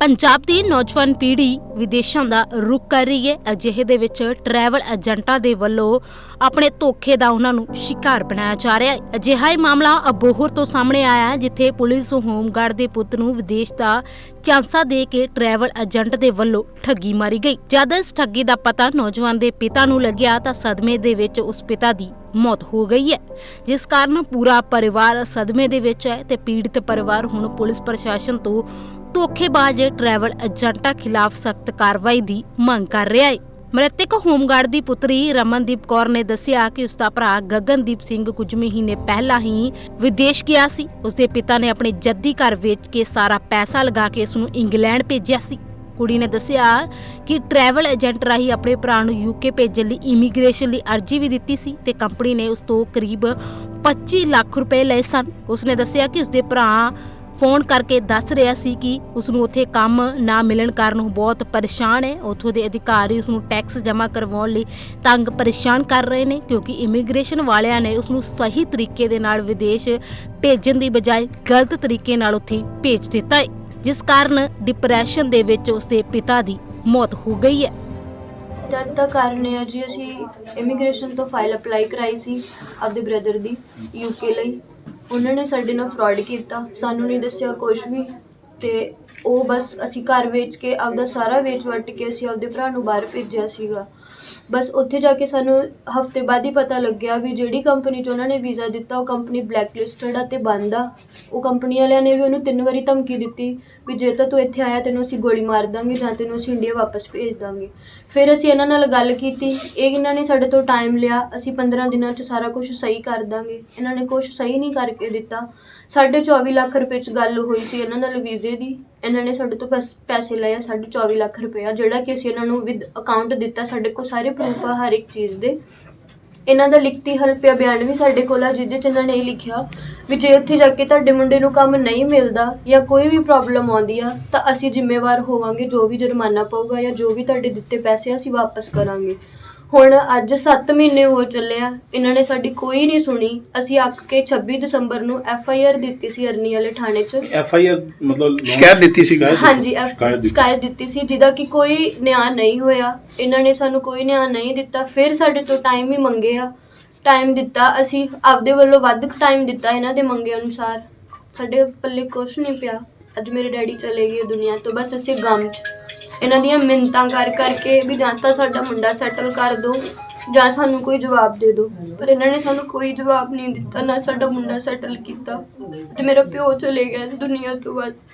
ਪੰਜਾਬ ਦੀ ਨੌਜਵਾਨ ਪੀੜ੍ਹੀ ਵਿਦੇਸ਼ਾਂ ਦਾ ਰੁਖ ਕਰ ਰਹੀ ਹੈ। ਅਜਿਹੇ ਦੇ ਵਿੱਚ ਟਰੈਵਲ ਏਜੰਟਾਂ ਦੇ ਵੱਲੋਂ ਆਪਣੇ ਧੋਖੇ ਦਾ ਉਹਨਾਂ ਨੂੰ ਸ਼ਿਕਾਰ ਬਣਾਇਆ ਜਾ ਰਿਹਾ ਹੈ। ਅਜਿਹਾ ਹੀ ਮਾਮਲਾ ਅਬੋਹਰ ਤੋਂ ਸਾਹਮਣੇ ਆਇਆ ਹੈ, ਜਿੱਥੇ ਪੁਲਿਸ ਹੋਮਗਾਰਡ ਦੇ ਪੁੱਤ ਨੂੰ ਵਿਦੇਸ਼ ਦਾ ਚਾਂਸਾ ਦੇ ਕੇ ਟਰੈਵਲ ਏਜੰਟ ਦੇ ਵੱਲੋਂ ਠੱਗੀ ਮਾਰੀ ਗਈ। ਜਦ ਇਸ ਠੱਗੀ ਦਾ ਪਤਾ ਨੌਜਵਾਨ ਦੇ ਪਿਤਾ ਨੂੰ ਲੱਗਿਆ, ਤਾਂ ਸਦਮੇ ਦੇ ਵਿੱਚ ਉਸ ਪਿਤਾ ਦੀ ਮੌਤ ਹੋ ਗਈ ਹੈ। ਜਿਸ ਕਾਰਨ ਪੂਰਾ ਪਰਿਵਾਰ ਸਦਮੇ ਦੇ ਵਿੱਚ ਹੈ ਤੇ ਪੀੜਤ ਪਰਿਵਾਰ ਹੁਣ ਪੁਲਿਸ ਪ੍ਰਸ਼ਾਸਨ ਤੋਂ ਧੋਖੇਬਾਜ਼ ਟਰੈਵਲ ਏਜੰਟਾਂ ਖਿਲਾਫ ਸਖਤ ਕਾਰਵਾਈ ਦੀ ਮੰਗ ਕਰ ਰਿਹਾ ਹੈ ਮ੍ਰਿਤਕ ਹੋਮਗਾਰਡ ਦੀ ਪੁੱਤਰੀ ਰਮਨਦੀਪ ਕੌਰ ਨੇ ਦੱਸਿਆ ਕਿ ਉਸ ਦਾ ਭਰਾ ਗਗਨਦੀਪ ਸਿੰਘ ਕੁਝ ਮਹੀਨੇ ਪਹਿਲਾਂ ਹੀ ਵਿਦੇਸ਼ ਗਿਆ ਸੀ। ਉਸਦੇ ਪਿਤਾ ਨੇ ਆਪਣੇ ਜੱਦੀ ਘਰ ਵੇਚ ਕੇ ਸਾਰਾ ਪੈਸਾ ਲਗਾ ਕੇ ਉਸ ਨੂੰ ਇੰਗਲੈਂਡ ਭੇਜਿਆ ਸੀ। ਕੁੜੀ ਨੇ ਦੱਸਿਆ ਕਿ ਟਰੈਵਲ ਏਜੰਟ ਰਾਹੀਂ ਆਪਣੇ ਭਰਾ ਨੂੰ ਯੂਕੇ ਭੇਜਣ ਲਈ ਇਮੀਗ੍ਰੇਸ਼ਨ ਲਈ ਅਰਜ਼ੀ ਵੀ ਦਿੱਤੀ ਸੀ ਤੇ ਕੰਪਨੀ ਨੇ ਉਸ ਤੋਂ ਕਰੀਬ 25 ਲੱਖ ਰੁਪਏ ਲਏ ਸਨ। ਉਸਨੇ ਦੱਸਿਆ ਕਿ ਉਸਦੇ ਭਰਾ ਫੋਨ ਕਰਕੇ ਦੱਸ ਰਿਹਾ ਸੀ ਕਿ ਉਸ ਨੂੰ ਉੱਥੇ ਕੰਮ ਨਾ ਮਿਲਣ ਕਾਰਨ ਉਹ ਬਹੁਤ ਪਰੇਸ਼ਾਨ ਹੈ। ਉੱਥੋਂ ਦੇ ਅਧਿਕਾਰੀ ਉਸ ਨੂੰ ਟੈਕਸ ਜਮ੍ਹਾਂ ਕਰਵਾਉਣ ਲਈ ਤੰਗ ਪਰੇਸ਼ਾਨ ਕਰ ਰਹੇ ਨੇ ਕਿਉਂਕਿ ਇਮੀਗ੍ਰੇਸ਼ਨ ਵਾਲਿਆਂ ਨੇ ਉਸ ਨੂੰ ਸਹੀ ਤਰੀਕੇ ਦੇ ਨਾਲ ਵਿਦੇਸ਼ ਭੇਜਣ ਦੀ ਬਜਾਏ ਗਲਤ ਤਰੀਕੇ ਨਾਲ ਉੱਥੇ ਭੇਜ ਦਿੱਤਾ ਹੈ, ਜਿਸ ਕਾਰਨ ਡਿਪਰੈਸ਼ਨ ਦੇ ਵਿੱਚ ਉਸਦੇ ਪਿਤਾ ਦੀ ਮੌਤ ਹੋ ਗਈ ਹੈ। ਤਦ ਦਾ ਕਾਰਨ ਇਹ ਹੈ ਜੀ, ਅਸੀਂ ਇਮੀਗ੍ਰੇਸ਼ਨ ਤੋਂ ਫਾਈਲ ਅਪਲਾਈ ਕਰਾਈ ਸੀ ਆਪਦੇ ਬ੍ਰਦਰ ਦੀ ਯੂਕੇ ਲਈ। ਉਹਨਾਂ ਨੇ ਸਾਡੇ ਨਾਲ ਫਰਾਡ ਕੀਤਾ ਸਾਨੂੰ ਨਹੀਂ ਦੱਸਿਆ ਕੁਝ ਵੀ ਤੇ ਉਹ ਬਸ ਅਸੀਂ ਘਰ ਵੇਚ ਕੇ ਆਪਦਾ ਸਾਰਾ ਵੇਚ ਵੱਟ ਕੇ ਅਸੀਂ ਆਪਦੇ ਭਰਾ ਨੂੰ ਬਾਹਰ ਭੇਜਿਆ ਸੀਗਾ। ਬਸ ਉੱਥੇ ਜਾ ਕੇ ਸਾਨੂੰ ਹਫ਼ਤੇ ਬਾਅਦ ਹੀ ਪਤਾ ਲੱਗਿਆ ਵੀ ਜਿਹੜੀ ਕੰਪਨੀ 'ਚ ਉਹਨਾਂ ਨੇ ਵੀਜ਼ਾ ਦਿੱਤਾ, ਉਹ ਕੰਪਨੀ ਬਲੈਕਲਿਸਟਡ ਆ ਤੇ ਬੰਦ ਆ। ਉਹ ਕੰਪਨੀ ਵਾਲਿਆਂ ਨੇ ਵੀ ਉਹਨੂੰ ਤਿੰਨ ਵਾਰੀ ਧਮਕੀ ਦਿੱਤੀ ਵੀ ਜੇ ਤਾਂ ਤੂੰ ਇੱਥੇ ਆਇਆ ਤੈਨੂੰ ਅਸੀਂ ਗੋਲੀ ਮਾਰ ਦਾਂਗੇ ਜਾਂ ਤੈਨੂੰ ਅਸੀਂ ਇੰਡੀਆ ਵਾਪਸ ਭੇਜ ਦਾਂਗੇ। ਫਿਰ ਅਸੀਂ ਇਹਨਾਂ ਨਾਲ ਗੱਲ ਕੀਤੀ, ਇਹ ਇਹਨਾਂ ਨੇ ਸਾਡੇ ਤੋਂ ਟਾਈਮ ਲਿਆ, ਅਸੀਂ 15 ਦਿਨਾਂ 'ਚ ਸਾਰਾ ਕੁਝ ਸਹੀ ਕਰ ਦਾਂਗੇ। ਇਹਨਾਂ ਨੇ ਕੁਝ ਸਹੀ ਨਹੀਂ ਕਰਕੇ ਦਿੱਤਾ। ਸਾਢੇ 24 ਲੱਖ ਰੁਪਏ 'ਚ ਗੱਲ ਹੋਈ ਸੀ ਇਹਨਾਂ ਨਾਲ ਵੀਜ਼ੇ ਦੀ। ਇਹਨਾਂ ਨੇ ਸਾਡੇ ਤੋਂ ਪੈਸ- ਪੈਸੇ ਲਏ ਆ ਸਾਡੇ 24 ਲੱਖ ਰੁਪਇਆ ਜਿਹੜਾ ਕਿ ਅਸੀਂ ਇਹਨਾਂ ਨੂੰ ਵਿਦ ਅਕਾਊਂਟ ਦਿੱਤਾ ਸਾਡੇ ਕੋਲ ਸਾਰੇ ਪ੍ਰੂਫ ਆ ਹਰ ਇੱਕ ਚੀਜ਼ ਦੇ। ਇਹਨਾਂ ਦਾ ਲਿਖਤੀ ਹਲਫੀਆ ਬਿਆਨ ਵੀ ਸਾਡੇ ਕੋਲ ਆ, ਜਿਹਦੇ ਚ ਇਹਨਾਂ ਨੇ ਇਹ ਲਿਖਿਆ ਵੀ ਜੇ ਉੱਥੇ ਜਾ ਕੇ ਤੁਹਾਡੇ ਮੁੰਡੇ ਨੂੰ ਕੰਮ ਨਹੀਂ ਮਿਲਦਾ ਜਾਂ ਕੋਈ ਵੀ ਪ੍ਰੋਬਲਮ ਆਉਂਦੀ ਆ, ਤਾਂ ਅਸੀਂ ਜ਼ਿੰਮੇਵਾਰ ਹੋਵਾਂਗੇ ਜੋ ਵੀ ਜੁਰਮਾਨਾ ਪਊਗਾ ਜਾਂ ਜੋ ਵੀ ਤੁਹਾਡੇ ਦਿੱਤੇ ਪੈਸੇ ਆ, ਅਸੀਂ ਵਾਪਸ ਕਰਾਂਗੇ। ਹੁਣ ਅੱਜ 7 ਮਹੀਨੇ ਹੋ ਚੱਲੇ ਆ ਇਹਨਾਂ ਨੇ ਸਾਡੀ ਕੋਈ ਨਹੀਂ ਸੁਣੀ। ਅਸੀਂ ਅੱਕ ਕੇ 26 ਦਸੰਬਰ ਨੂੰ ਐਫ ਆਈ ਆਰ ਦਿੱਤੀ ਸੀ ਅਰਨੀ ਵਾਲੇ ਥਾਣੇ 'ਚ। ਐਫ ਆਈ ਆਰ ਮਤਲਬ ਸ਼ਿਕਾਇਤ ਦਿੱਤੀ ਸੀ ਹਾਂਜੀ ਸ਼ਿਕਾਇਤ ਦਿੱਤੀ। ਸ਼ਿਕਾਇਤ ਦਿੱਤੀ ਸੀ ਜਿਹਦਾ ਕਿ ਕੋਈ ਨਿਆਂ ਨਹੀਂ ਹੋਇਆ। ਇਹਨਾਂ ਨੇ ਸਾਨੂੰ ਕੋਈ ਨਿਆਂ ਨਹੀਂ ਦਿੱਤਾ। ਫਿਰ ਸਾਡੇ ਤੋਂ ਟਾਈਮ ਹੀ ਮੰਗਿਆ ਟਾਈਮ ਦਿੱਤਾ ਅਸੀਂ ਆਪਦੇ ਵੱਲੋਂ ਵੱਧ ਟਾਈਮ ਦਿੱਤਾ ਇਹਨਾਂ ਦੇ ਮੰਗੇ ਅਨੁਸਾਰ। ਸਾਡੇ ਪੱਲੇ ਕੁਛ ਨਹੀਂ ਪਿਆ। ਅੱਜ ਮੇਰੇ ਡੈਡੀ ਚਲੇ ਗਏ ਦੁਨੀਆ ਤੋਂ। ਬਸ ਅਸੀਂ ਗਮ 'ਚ। ਇਹਨਾਂ ਦੀਆਂ ਮਿੰਤਾਂ ਕਰ ਕਰਕੇ ਵੀ ਜਾਂ ਤਾਂ ਸਾਡਾ ਮੁੰਡਾ ਸੈਟਲ ਕਰ ਦਿਓ ਜਾਂ ਸਾਨੂੰ ਕੋਈ ਜਵਾਬ ਦੇ ਦਿਓ ਪਰ ਇਹਨਾਂ ਨੇ ਸਾਨੂੰ ਕੋਈ ਜਵਾਬ ਨਹੀਂ ਦਿੱਤਾ, ਨਾ ਸਾਡਾ ਮੁੰਡਾ ਸੈਟਲ ਕੀਤਾ ਤੇ ਮੇਰਾ ਪਿਓ ਚਲੇ ਗਿਆ ਇਸ ਦੁਨੀਆ ਤੋਂ ਬਸ।